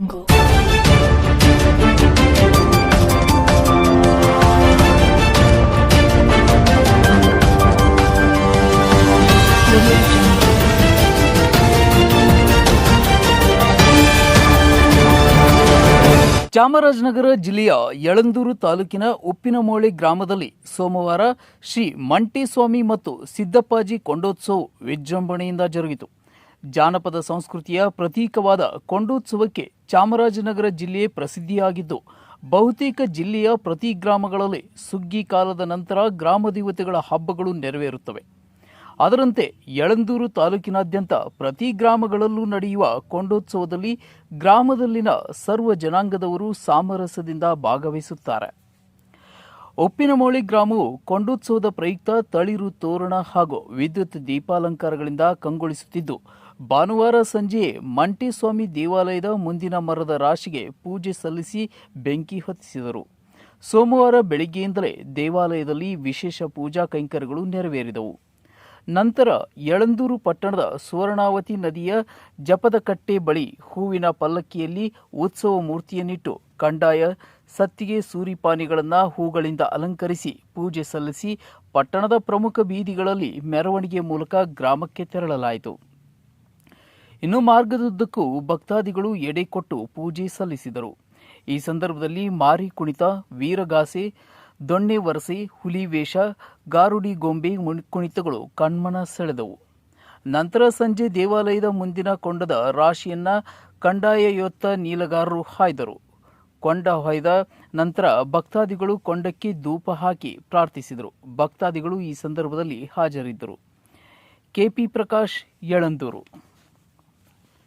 ಚಾಮರಾಜನಗರ ಜಿಲ್ಲೆಯ ಯಳಂದೂರು ತಾಲೂಕಿನ ಉಪ್ಪಿನಮೋಳಿ ಗ್ರಾಮದಲ್ಲಿ ಸೋಮವಾರ ಶ್ರೀ ಮಂಟಿಸ್ವಾಮಿ ಮತ್ತು ಸಿದ್ದಪ್ಪಾಜಿ ಕೊಂಡೋತ್ಸವ ವಿಜೃಂಭಣೆಯಿಂದ ಜರುಗಿತು. ಜಾನಪದ ಸಂಸ್ಕೃತಿಯ ಪ್ರತೀಕವಾದ ಕೊಂಡೋತ್ಸವಕ್ಕೆ ಚಾಮರಾಜನಗರ ಜಿಲ್ಲೆ ಪ್ರಸಿದ್ಧಿಯಾಗಿದ್ದು, ಬಹುತೇಕ ಜಿಲ್ಲೆಯ ಪ್ರತಿ ಗ್ರಾಮಗಳಲ್ಲಿ ಸುಗ್ಗಿ ಕಾಲದ ನಂತರ ಗ್ರಾಮ ದೇವತೆಗಳ ಹಬ್ಬಗಳು ನೆರವೇರುತ್ತವೆ. ಅದರಂತೆ ಯಳಂದೂರು ತಾಲೂಕಿನಾದ್ಯಂತ ಪ್ರತಿ ಗ್ರಾಮಗಳಲ್ಲೂ ನಡೆಯುವ ಕೊಂಡೋತ್ಸವದಲ್ಲಿ ಗ್ರಾಮದಲ್ಲಿನ ಸರ್ವ ಜನಾಂಗದವರು ಸಾಮರಸ್ಯದಿಂದ ಭಾಗವಹಿಸುತ್ತಾರೆ. ಉಪ್ಪಿನಮೋಳಿ ಗ್ರಾಮವು ಕೊಂಡೋತ್ಸವದ ಪ್ರಯುಕ್ತ ತಳಿರು ತೋರಣ ಹಾಗೂ ವಿದ್ಯುತ್ ದೀಪಾಲಂಕಾರಗಳಿಂದ ಕಂಗೊಳಿಸುತ್ತಿದ್ದು, ಭಾನುವಾರ ಸಂಜೆ ಮಂಟೇಸ್ವಾಮಿ ದೇವಾಲಯದ ಮುಂದಿನ ಮರದ ರಾಶಿಗೆ ಪೂಜೆ ಸಲ್ಲಿಸಿ ಬೆಂಕಿ ಹೊತ್ತಿಸಿದರು. ಸೋಮವಾರ ಬೆಳಿಗ್ಗೆಯಿಂದಲೇ ದೇವಾಲಯದಲ್ಲಿ ವಿಶೇಷ ಪೂಜಾ ಕೈಂಕರ್ಯಗಳು ನೆರವೇರಿದವು. ನಂತರ ಯಳಂದೂರು ಪಟ್ಟಣದ ಸುವರ್ಣಾವತಿ ನದಿಯ ಜಪದಕಟ್ಟೆ ಬಳಿ ಹೂವಿನ ಪಲ್ಲಕ್ಕಿಯಲ್ಲಿ ಉತ್ಸವ ಮೂರ್ತಿಯನ್ನಿಟ್ಟು ಕಂಡಾಯ ಸತ್ತಿಗೆ ಸೂರಿಪಾನಿಗಳನ್ನು ಹೂಗಳಿಂದ ಅಲಂಕರಿಸಿ ಪೂಜೆ ಸಲ್ಲಿಸಿ ಪಟ್ಟಣದ ಪ್ರಮುಖ ಬೀದಿಗಳಲ್ಲಿ ಮೆರವಣಿಗೆ ಮೂಲಕ ಗ್ರಾಮಕ್ಕೆ ತೆರಳಲಾಯಿತು. ಇನ್ನು ಮಾರ್ಗದುದ್ದಕ್ಕೂ ಭಕ್ತಾದಿಗಳು ಎಡೆಕೊಟ್ಟು ಪೂಜೆ ಸಲ್ಲಿಸಿದರು. ಈ ಸಂದರ್ಭದಲ್ಲಿ ಮಾರಿ ಕುಣಿತ, ವೀರಗಾಸೆ, ದೊಣ್ಣೆ ವರಸೆ, ಹುಲಿ ವೇಷ, ಗಾರುಡಿ ಗೊಂಬೆ ಕುಣಿತಗಳು ಕಣ್ಮನ ಸೆಳೆದವು. ನಂತರ ಸಂಜೆ ದೇವಾಲಯದ ಮುಂದಿನ ಕೊಂಡದ ರಾಶಿಯನ್ನ ಕಂಡಾಯಯೊತ್ತ ನೀಲಗಾರರು ಹಾಯ್ದರು. ಕೊಂಡ ಹೊಯ್ದ ನಂತರ ಭಕ್ತಾದಿಗಳು ಕೊಂಡಕ್ಕೆ ಧೂಪ ಹಾಕಿ ಪ್ರಾರ್ಥಿಸಿದರು. ಭಕ್ತಾದಿಗಳು ಈ ಸಂದರ್ಭದಲ್ಲಿ ಹಾಜರಿದ್ದರು. ಕೆಪಿ ಪ್ರಕಾಶ್, ಯಳಂದೂರು.